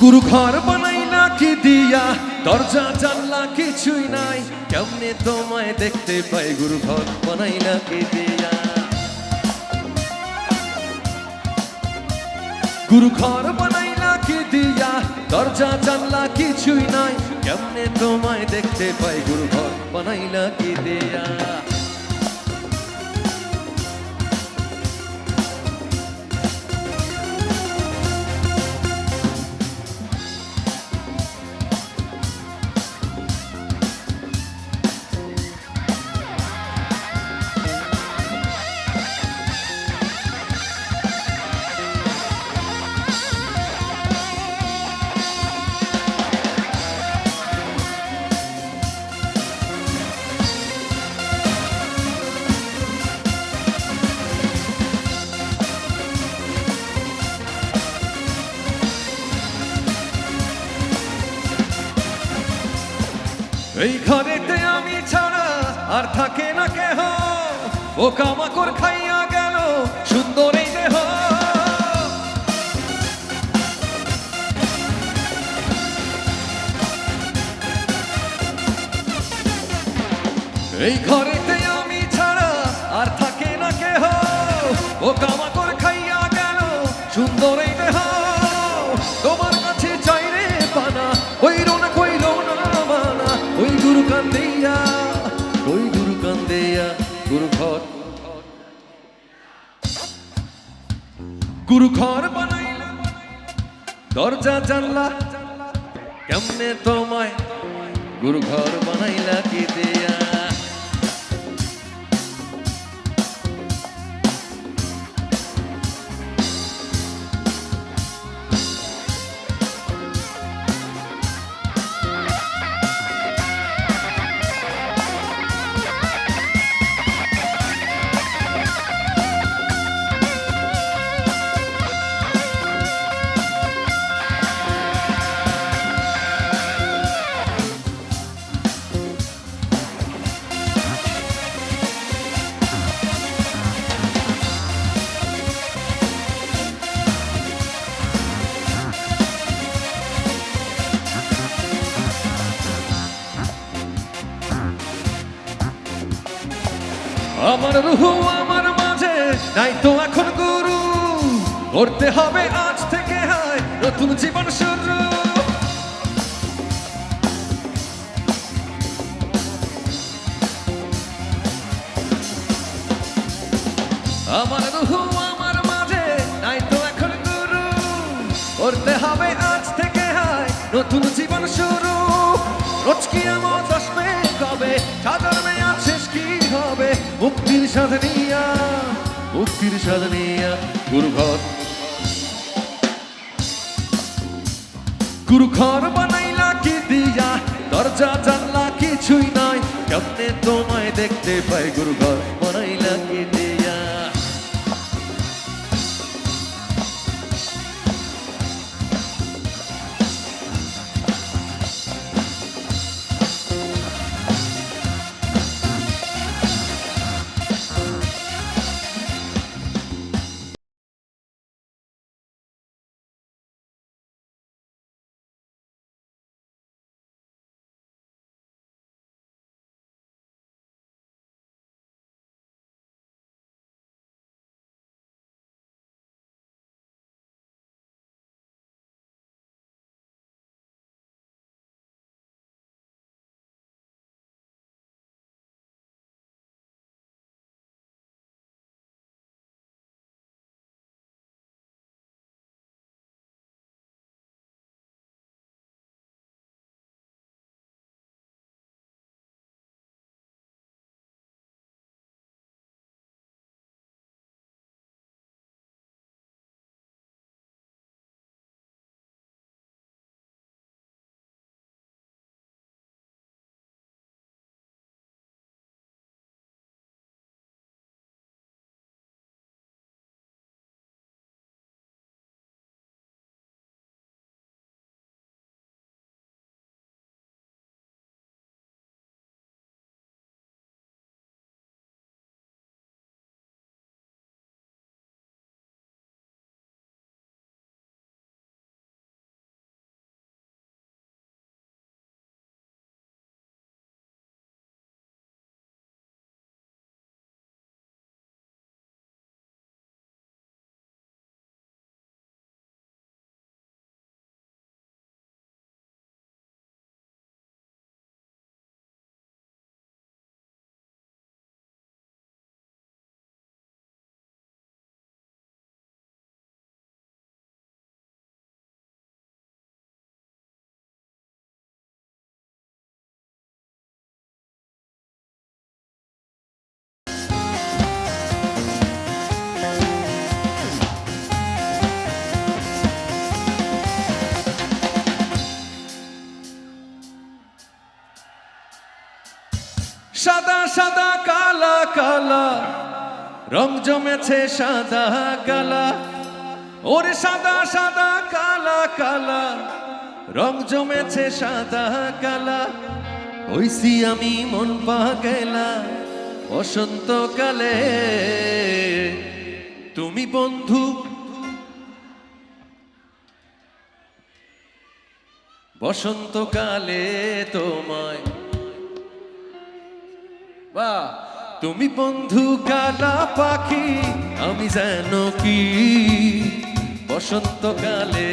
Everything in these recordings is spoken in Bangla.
গুরু ঘর বানাই না কি দিয়া, দরজা, জানলা কিছুই নাই। কেমনে তোমায় দেখতে পাই গুরু ঘর বানাই না কি দিয়া? গুরু ঘর বানাই না কি দিয়া, দরজা, জানলা কিছুই নাই। কেমনে তোমায় দেখতে পাই গুরু ঘর বানাই না কি দিয়া? এই ঘরেতে আমি ছাড়া আর থাকে না কেহ। ও কামাকর খাইয়া গেল সুন্দর এই দেহ। এই ঘরেতে আমি ছাড়া আর থাকে না কেহ। ও কামাকর গুরু ঘর বানাইলা দরজা জানলা কেমনে তোমায়? গুরু ঘর বানাইলা কি দিয়া? রুহু আমার মাঝে। নাই তো এখন গুরু করতে হবে আজ থেকে হায়। নতুন জীবন শুরু। সাধনিয়া, মুক্তির সাধনিয়া গুরু ঘর গুরু ঘর বানাইলা কি দিয়া, দরজা, জানলা কিছুই নাই। কেমনে তোমায় দেখতে পাই গুরু ঘর বানাইলা কি কালা রং জমেছে সাদা কালা ওরে সাদা সাদা কালা কালা, রং জমেছে সাদা কালা হইছি আমি মন পাগেলা বসন্তকালে তুমি বন্ধু বসন্তকালে তোমায়। বা তুমি বন্ধু কালা পাখি, আমি যেন কি? বসন্তকালে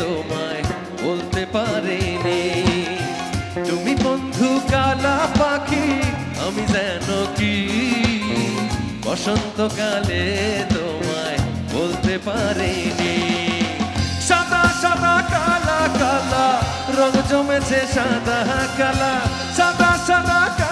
তোমায় বলতে পারিনি। তুমি বন্ধু কালা পাখি, আমি যেন কি? বসন্তকালে তোমায় বলতে পারিনি। সাদা সাদা কালা কালা, রং জমেছে সাদা কালা। সাদা সাদা কালা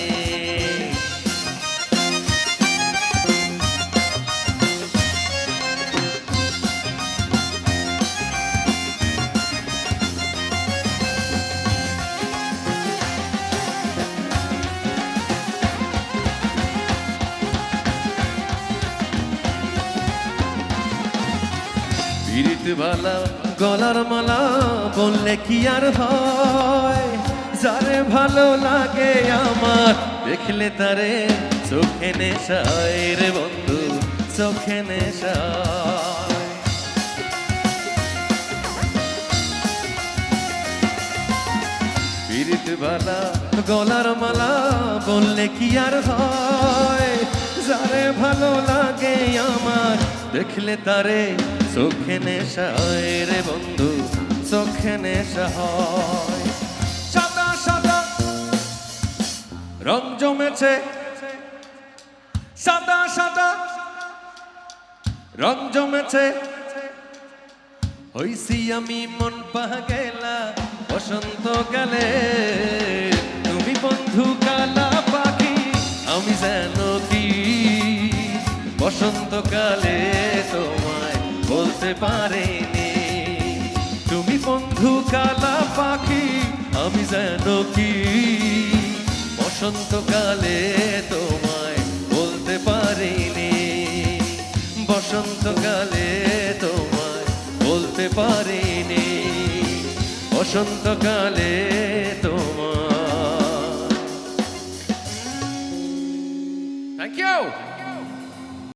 বালা, গলার মালা বললে কি আর হয়? যারে ভালো লাগে আমার, দেখলে তারে চোখে নেশায় রে বন্ধু, চোখে নেশায়। বালা, গলার মালা বললে কি আর হয়? যারে ভালো লাগে আমার, দেখলে তারে চোখে নেশায় রে বন্ধু, চোখে নেশা সাদা সাদা, রং জমেছে। সাদা সাদা, রং জমেছে। হইছি আমি মন পাগেলা, বসন্ত কালে। তুমি বন্ধু কালা পাখি, আমি যেন কি? বসন্ত কালে তোমায় বলতে পারিনি। তুমি বন্ধু কালা পাখি, আমি যেন কি? বসন্তকালে তোমায় বলতে পারিনি। বসন্তকালে তোমায় বলতে পারিনি। বসন্তকালে